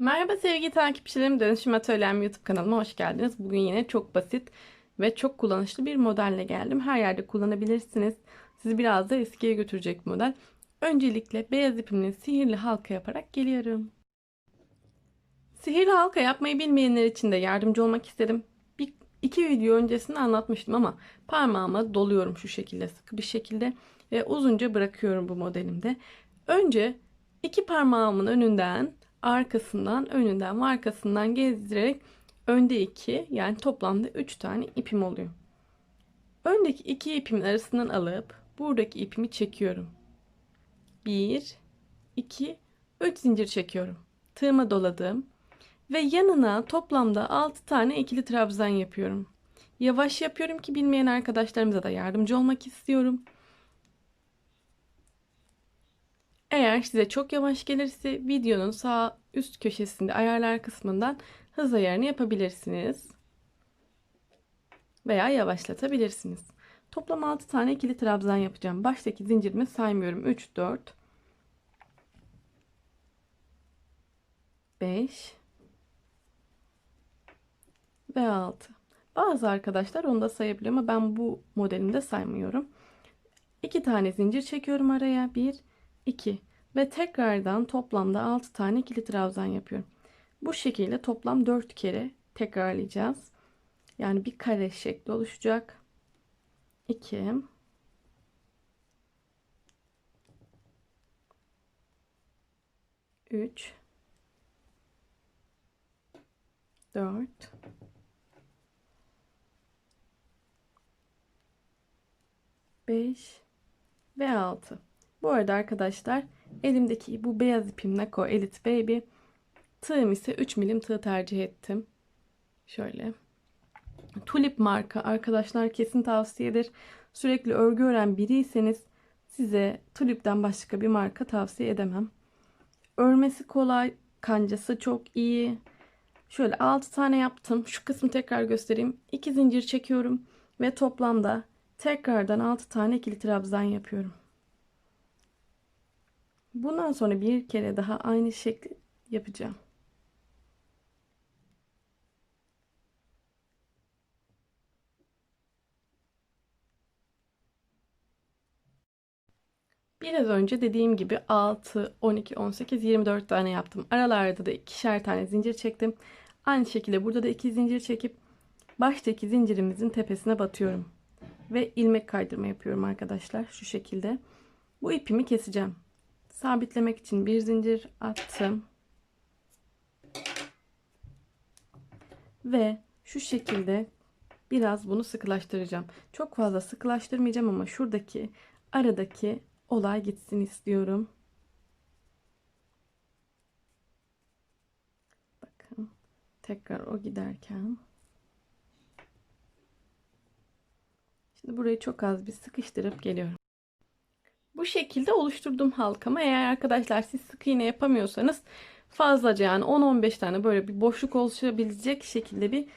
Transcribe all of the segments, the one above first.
Merhaba sevgili takipçilerim. Dönüşüm Atölyem YouTube kanalıma hoş geldiniz. Bugün yine çok basit ve çok kullanışlı bir modelle geldim. Her yerde kullanabilirsiniz. Sizi biraz da eskiye götürecek model. Öncelikle beyaz ipimle sihirli halka yaparak geliyorum. Sihirli halka yapmayı bilmeyenler için de yardımcı olmak istedim. Bir, iki video öncesinde anlatmıştım ama parmağıma doluyorum şu şekilde sıkı bir şekilde ve uzunca bırakıyorum bu modelimde. Önce iki parmağımın önünden arkasından, önünden ve arkasından gezdirerek önde iki yani toplamda üç tane ipim oluyor. Öndeki iki ipimin arasından alıp buradaki ipimi çekiyorum. Bir, iki, üç zincir çekiyorum. Tığıma doladım ve yanına toplamda 6 tane ikili trabzan yapıyorum. Yavaş yapıyorum ki bilmeyen arkadaşlarımıza da yardımcı olmak istiyorum. Eğer size çok yavaş gelirse videonun sağ üst köşesinde ayarlar kısmından hız ayarını yapabilirsiniz. Veya yavaşlatabilirsiniz. Toplam 6 tane ikili trabzan yapacağım. Baştaki zincirimi saymıyorum. 3, 4, 5 ve 6. Bazı arkadaşlar onu da sayabiliyor ama ben bu modelimde saymıyorum. 2 tane zincir çekiyorum araya. 1, 2 ve tekrardan toplamda 6 tane ikili trabzan yapıyorum. Bu şekilde toplam 4 kere tekrarlayacağız. Yani bir kare şekli oluşacak. 2 3 4 5 ve 6. Bu arada arkadaşlar elimdeki bu beyaz ipim Nako Elite Baby. Tığım ise 3 milim tığ tercih ettim. Şöyle. Tulip marka arkadaşlar kesin tavsiyedir. Sürekli örgü ören biriyseniz size Tulip'ten başka bir marka tavsiye edemem. Örmesi kolay, kancası çok iyi. Şöyle 6 tane yaptım. Şu kısmı tekrar göstereyim. 2 zincir çekiyorum ve toplamda tekrardan 6 tane ikili trabzan yapıyorum. Bundan sonra bir kere daha aynı şekli yapacağım. Biraz önce dediğim gibi 6, 12, 18, 24 tane yaptım. Aralarda da ikişer tane zincir çektim. Aynı şekilde burada da iki zincir çekip baştaki zincirimizin tepesine batıyorum. Ve ilmek kaydırma yapıyorum arkadaşlar. Şu şekilde. Bu ipimi keseceğim. Sabitlemek için bir zincir attım. Ve şu şekilde biraz bunu sıkılaştıracağım. Çok fazla sıkılaştırmayacağım ama şuradaki aradaki olay gitsin istiyorum. Bakın tekrar o giderken Şimdi burayı çok az bir sıkıştırıp geliyorum. Bu şekilde oluşturdum halkamı. Eğer arkadaşlar siz sık iğne yapamıyorsanız fazlaca yani 10-15 tane böyle bir boşluk oluşabilecek şekilde bir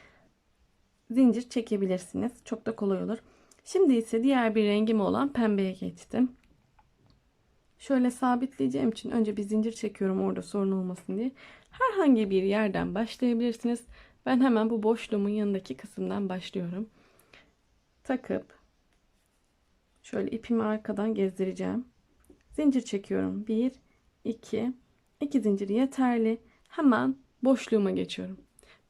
zincir çekebilirsiniz. Çok da kolay olur. Şimdi ise diğer bir rengim olan pembeye geçtim. Şöyle sabitleyeceğim için önce bir zincir çekiyorum orada sorun olmasın diye. Herhangi bir yerden başlayabilirsiniz. Ben hemen bu boşluğumun yanındaki kısımdan başlıyorum. Takıp Şöyle ipimi arkadan gezdireceğim. Zincir çekiyorum. 1, 2, 2 zincir yeterli. Hemen boşluğuma geçiyorum.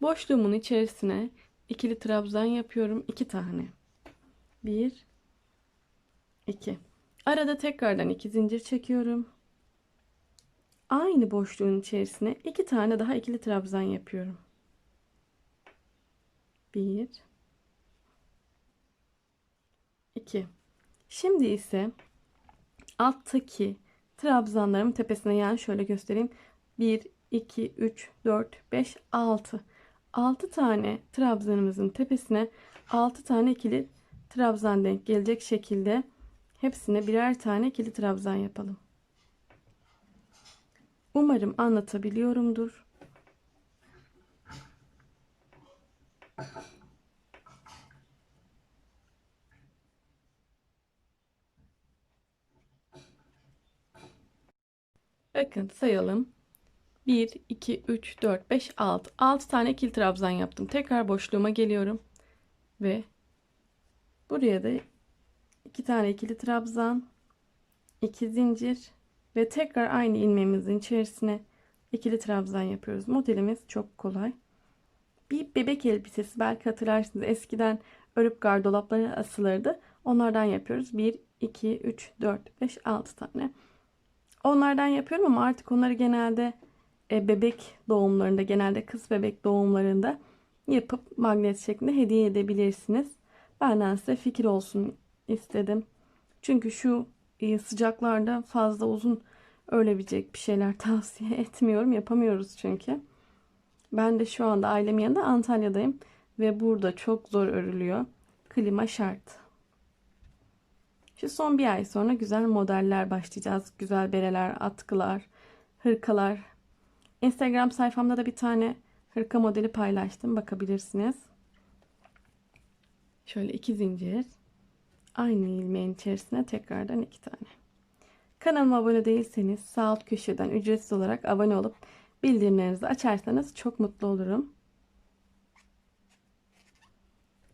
Boşluğumun içerisine ikili trabzan yapıyorum. 2 tane. 1, 2. Arada tekrardan 2 zincir çekiyorum. Aynı boşluğun içerisine 2 tane daha ikili trabzan yapıyorum. 1 2 Şimdi ise alttaki trabzanlarımın tepesine yani şöyle göstereyim. 1, 2, 3, 4, 5, 6. 6 tane trabzanımızın tepesine 6 tane ikili trabzan denk gelecek şekilde hepsine birer tane ikili trabzan yapalım. Umarım anlatabiliyorumdur. Bakın sayalım. 1, 2, 3, 4, 5, 6. 6 tane ikili trabzan yaptım. Tekrar boşluğuma geliyorum. Ve buraya da 2 tane ikili trabzan, 2 zincir ve tekrar aynı ilmeğimizin içerisine ikili trabzan yapıyoruz. Modelimiz çok kolay. Bir bebek elbisesi belki hatırlarsınız eskiden örüp gardolaplara asılırdı. Onlardan yapıyoruz. 1, 2, 3, 4, 5, 6 tane. Onlardan yapıyorum ama artık onları genelde e, bebek doğumlarında, genelde kız bebek doğumlarında yapıp magnet şeklinde hediye edebilirsiniz. Benden size fikir olsun istedim. Çünkü şu e, sıcaklarda fazla uzun ölebilecek bir şeyler tavsiye etmiyorum. Yapamıyoruz çünkü. Ben de şu anda ailemin yanında Antalya'dayım ve burada çok zor örülüyor. Klima şart. Şu son bir ay sonra güzel modeller başlayacağız. Güzel bereler, atkılar, hırkalar. Instagram sayfamda da bir tane hırka modeli paylaştım. Bakabilirsiniz. Şöyle iki zincir. Aynı ilmeğin içerisine tekrardan iki tane. Kanalıma abone değilseniz sağ alt köşeden ücretsiz olarak abone olup bildirimlerinizi açarsanız çok mutlu olurum.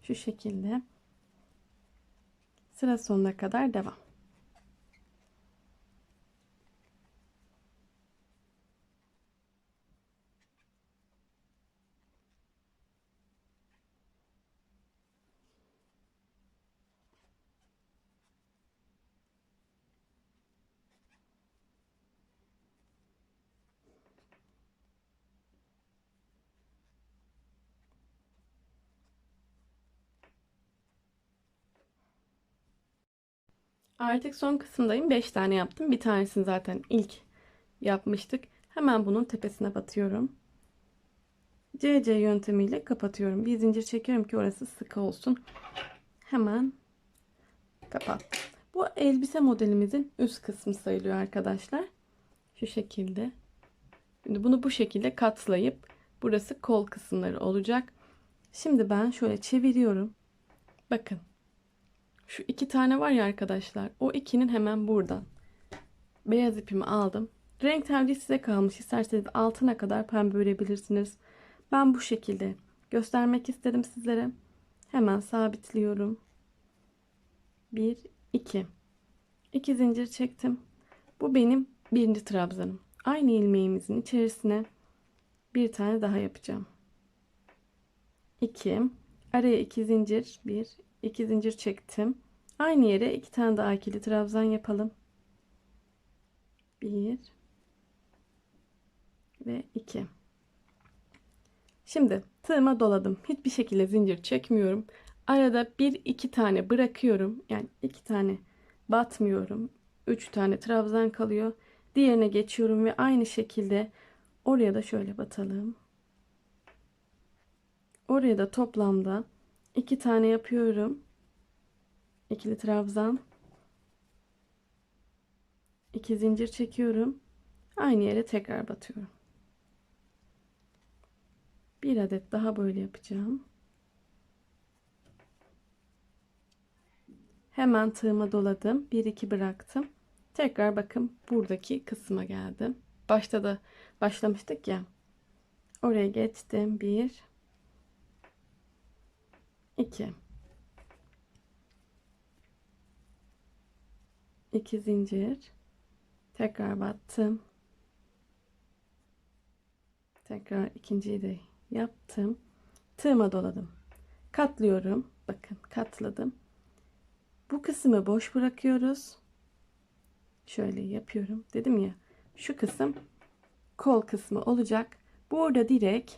Şu şekilde sıra sonuna kadar devam. Artık son kısımdayım. 5 tane yaptım. Bir tanesini zaten ilk yapmıştık. Hemen bunun tepesine batıyorum. CC yöntemiyle kapatıyorum. Bir zincir çekiyorum ki orası sıkı olsun. Hemen kapattım. Bu elbise modelimizin üst kısmı sayılıyor arkadaşlar. Şu şekilde. Şimdi bunu bu şekilde katlayıp burası kol kısımları olacak. Şimdi ben şöyle çeviriyorum. Bakın şu iki tane var ya arkadaşlar. O ikinin hemen buradan. Beyaz ipimi aldım. Renk tercihi size kalmış. İsterseniz altına kadar pembe örebilirsiniz. Ben bu şekilde göstermek istedim sizlere. Hemen sabitliyorum. 1 2 2 zincir çektim. Bu benim birinci trabzanım. Aynı ilmeğimizin içerisine bir tane daha yapacağım. 2 araya 2 zincir 1 2 zincir çektim. Aynı yere iki tane daha ikili trabzan yapalım. 1 ve 2. Şimdi tığıma doladım. Hiçbir şekilde zincir çekmiyorum. Arada bir iki tane bırakıyorum. Yani iki tane batmıyorum. Üç tane trabzan kalıyor. Diğerine geçiyorum ve aynı şekilde oraya da şöyle batalım. Oraya da toplamda iki tane yapıyorum. İkili trabzan. iki zincir çekiyorum. Aynı yere tekrar batıyorum. Bir adet daha böyle yapacağım. Hemen tığıma doladım. 1 2 bıraktım. Tekrar bakın buradaki kısma geldim. Başta da başlamıştık ya. Oraya geçtim. 1 2 2 zincir. Tekrar battım. Tekrar ikinciyi de yaptım. Tığıma doladım. Katlıyorum. Bakın katladım. Bu kısmı boş bırakıyoruz. Şöyle yapıyorum. Dedim ya şu kısım kol kısmı olacak. Burada direkt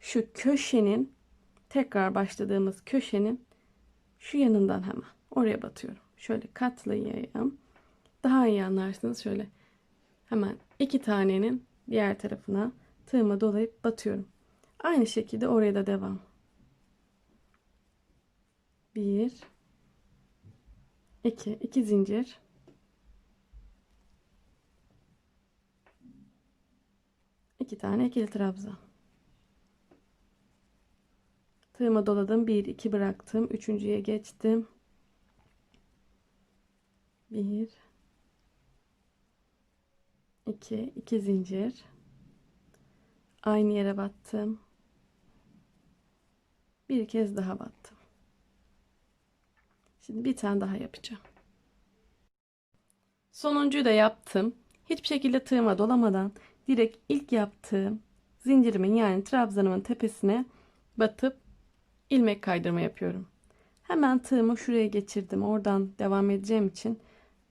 şu köşenin tekrar başladığımız köşenin şu yanından hemen oraya batıyorum şöyle katlayayım daha iyi anlarsınız şöyle hemen iki tanenin diğer tarafına tığıma dolayıp batıyorum. Aynı şekilde oraya da devam. Bir, iki, iki zincir. iki tane ikili trabzan. Tığıma doladım. Bir, iki bıraktım. Üçüncüye geçtim. Bir, 2 2 zincir Aynı yere battım. Bir kez daha battım. Şimdi bir tane daha yapacağım. Sonuncuyu da yaptım. Hiçbir şekilde tığıma dolamadan direkt ilk yaptığım zincirimin yani trabzanımın tepesine batıp ilmek kaydırma yapıyorum. Hemen tığımı şuraya geçirdim. Oradan devam edeceğim için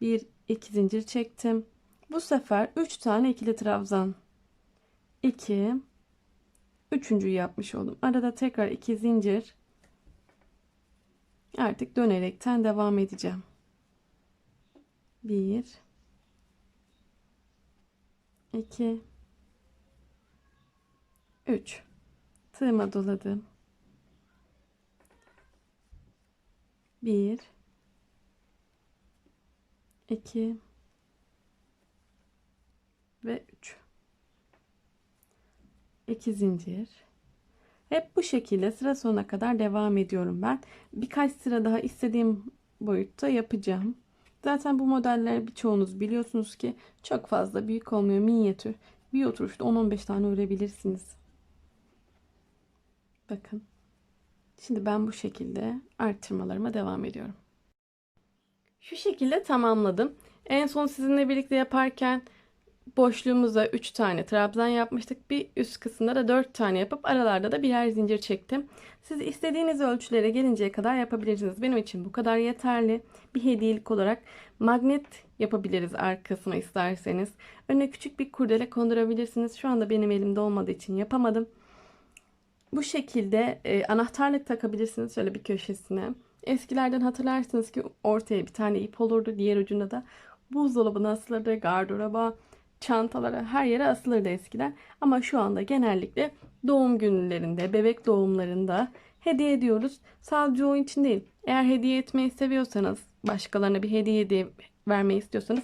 bir iki zincir çektim. Bu sefer 3 tane ikili trabzan. 2 Üçüncüyü yapmış oldum. Arada tekrar iki zincir. Artık dönerekten devam edeceğim. 1 2 3 Tığıma doladım. 1 2 ve 3 2 zincir. Hep bu şekilde sıra sonuna kadar devam ediyorum ben. Birkaç sıra daha istediğim boyutta yapacağım. Zaten bu modeller birçoğunuz biliyorsunuz ki çok fazla büyük olmuyor. Minyatür. Bir oturuşta 10-15 tane örebilirsiniz. Bakın şimdi ben bu şekilde arttırmalarıma devam ediyorum şu şekilde tamamladım. En son sizinle birlikte yaparken boşluğumuza 3 tane trabzan yapmıştık. Bir üst kısımda da 4 tane yapıp aralarda da birer zincir çektim. Siz istediğiniz ölçülere gelinceye kadar yapabilirsiniz. Benim için bu kadar yeterli. Bir hediyelik olarak magnet yapabiliriz arkasına isterseniz. Önüne küçük bir kurdele kondurabilirsiniz. Şu anda benim elimde olmadığı için yapamadım. Bu şekilde e, anahtarlık takabilirsiniz şöyle bir köşesine. Eskilerden hatırlarsınız ki ortaya bir tane ip olurdu. Diğer ucunda da buzdolabına asılırdı, gardıroba, çantalara, her yere asılırdı eskiden. Ama şu anda genellikle doğum günlerinde, bebek doğumlarında hediye ediyoruz. Sadece o için değil. Eğer hediye etmeyi seviyorsanız, başkalarına bir hediye de vermeyi istiyorsanız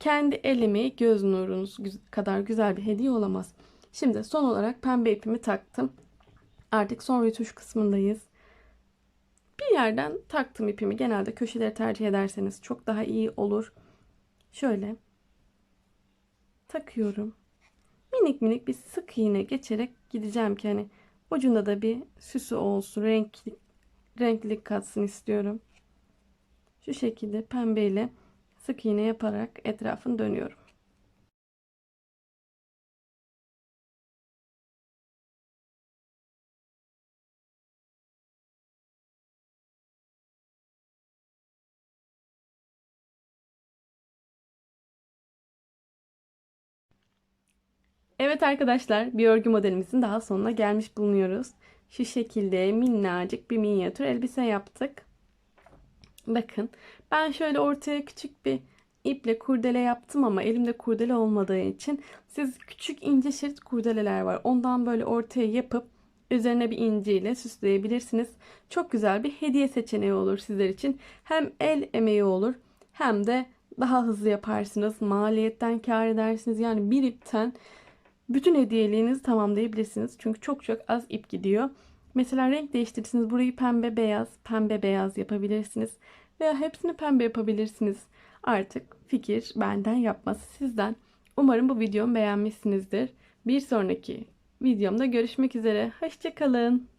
kendi el göz nurunuz kadar güzel bir hediye olamaz. Şimdi son olarak pembe ipimi taktım. Artık son rötuş kısmındayız. Bir yerden taktım ipimi. Genelde köşeleri tercih ederseniz çok daha iyi olur. Şöyle takıyorum. Minik minik bir sık iğne geçerek gideceğim ki hani ucunda da bir süsü olsun, renkli, renklilik katsın istiyorum. Şu şekilde pembeyle sık iğne yaparak etrafını dönüyorum. Evet arkadaşlar bir örgü modelimizin daha sonuna gelmiş bulunuyoruz. Şu şekilde minnacık bir minyatür elbise yaptık. Bakın ben şöyle ortaya küçük bir iple kurdele yaptım ama elimde kurdele olmadığı için siz küçük ince şerit kurdeleler var. Ondan böyle ortaya yapıp üzerine bir inciyle süsleyebilirsiniz. Çok güzel bir hediye seçeneği olur sizler için. Hem el emeği olur hem de daha hızlı yaparsınız. Maliyetten kar edersiniz. Yani bir ipten bütün hediyeliğinizi tamamlayabilirsiniz. Çünkü çok çok az ip gidiyor. Mesela renk değiştirirsiniz. Burayı pembe beyaz, pembe beyaz yapabilirsiniz. Veya hepsini pembe yapabilirsiniz. Artık fikir benden yapması sizden. Umarım bu videomu beğenmişsinizdir. Bir sonraki videomda görüşmek üzere. Hoşçakalın.